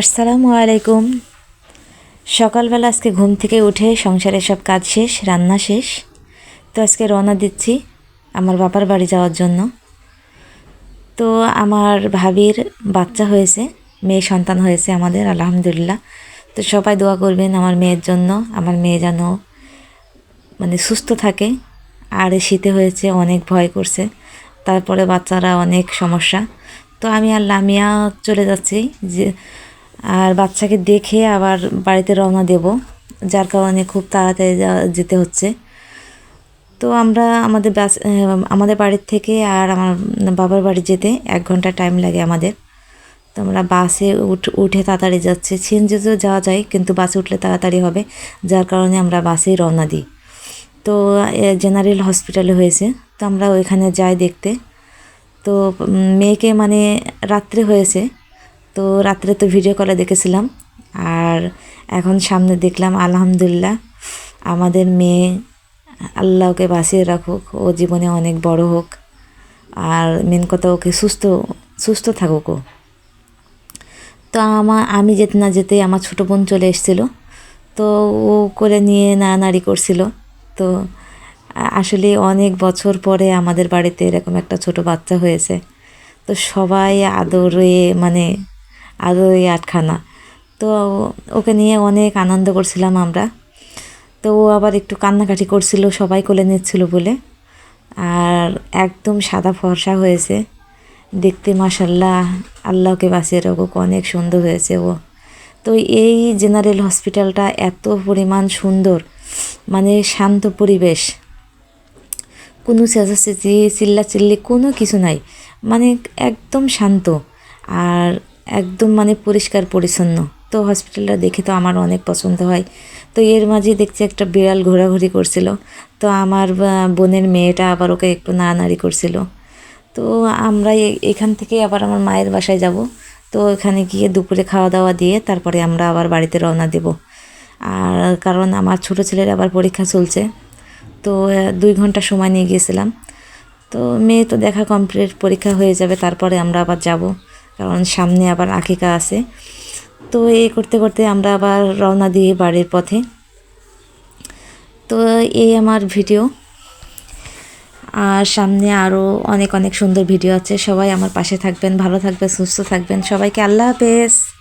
আসসালামু আলাইকুম। সকালবেলা আজকে ঘুম থেকে উঠে সংসারের সব কাজ শেষ, রান্না শেষ। তো আজকে রওনা দিচ্ছি আমার বাবার বাড়ি যাওয়ার জন্য। তো আমার ভাবির বাচ্চা হয়েছে, মেয়ে সন্তান হয়েছে আমাদের, আলহামদুলিল্লাহ। তো সবাই দোয়া করবেন আমার মেয়ের জন্য, আমার মেয়ে যেন মানে সুস্থ থাকে। আর শীতে হয়েছে, অনেক ভয় করছে। তারপরে বাচ্চারা অনেক সমস্যা। তো আমি আর লামিয়া চলে যাচ্ছি যে আর বাচ্চাকে দেখে আবার বাড়িতে রওনা দেব, যার কারণে খুব তাড়াতাড়ি যেতে হচ্ছে। তো আমরা আমাদের বাস আমাদের বাড়ির থেকে আর আমার বাবার বাড়ি যেতে এক ঘণ্টা টাইম লাগে আমাদের। তো আমরা বাসে উঠ, উঠে তাড়াতাড়ি যাচ্ছি। সিএনজিতেও যাওয়া যায়, কিন্তু বাসে উঠলে তাড়াতাড়ি হবে, যার কারণে আমরা বাসেই রওনা দিই। তো জেনারেল হসপিটালে হয়েছে, তো আমরা ওইখানে যাই দেখতে। তো মেয়েকে মানে রাত্রে হয়েছে তো রাত্রে তো ভিডিও কলে দেখেছিলাম। আর এখন সামনে দেখলাম, আলহামদুলিল্লাহ, আমাদের মেয়ে আল্লাহকে বাঁচিয়ে রাখুক, ও জীবনে অনেক বড় হোক। আর মেন কথা, ওকে সুস্থ সুস্থ থাকুক ও। তো আমার আমি যেতে না যেতে আমার ছোটো বোন চলে এসেছিল। তো ও করে নিয়ে নাড়ানাড়ি করছিল। তো আসলে অনেক বছর পরে আমাদের বাড়িতে এরকম একটা ছোট বাচ্চা হয়েছে। তো সবাই আদরে মানে আদরে আটখানা তো ওকে নিয়ে অনেক আনন্দ করছিলাম আমরা। তো ও আবার একটু কান্নাকাটি করছিল, সবাই কোলে নিচ্ছিল বলে। আর একদম সাদা ফর্সা হয়েছে। দেখতে মাসাল্লাহ আল্লাহকে বাঁচিয়ে রাখুক, অনেক সুন্দর হয়েছে ও। তো এই জেনারেল হসপিটালটা এত পরিমাণ সুন্দর মানে শান্ত পরিবেশ। কোনো চেঁচাচেঁচি চিল্লাচিল্লি কোনো কিছু নাই মানে একদম শান্ত। আর একদম মানে পরিষ্কার পরিচ্ছন্ন। তো হসপিটালটা দেখে তো আমার অনেক পছন্দ হয়। তো এর মাঝে দেখছি একটা বিড়াল ঘোরাঘুরি করছিল। তো আমার বোনের মেয়েটা আবার ওকে একটু নাড়ানাড়ি করছিল। তো আমরা এখান থেকে আবার আমার মায়ের বাসায় যাব। তো এখানে গিয়ে দুপুরে খাওয়া দাওয়া দিয়ে তারপরে আমরা আবার বাড়িতে রওনা দেব। আর কারণ আমার ছোটো ছেলের আবার পরীক্ষা চলছে। তো দুই ঘণ্টা সময় নিয়ে গিয়েছিলাম। তো মেয়ে তো দেখা কমপ্লিট পরীক্ষা হয়ে যাবে, তারপরে আমরা আবার যাব। কারণ সামনে আবার আকিকা আছে। তো এ করতে করতে আমরা আবার রওনা দিয়ে বাড়ির পথে। তো এই আমার ভিডিও। আর সামনে আরও অনেক অনেক সুন্দর ভিডিও আছে। সবাই আমার পাশে থাকবেন, ভালো থাকবেন, সুস্থ থাকবেন। সবাইকে আল্লাহ হাফেজ।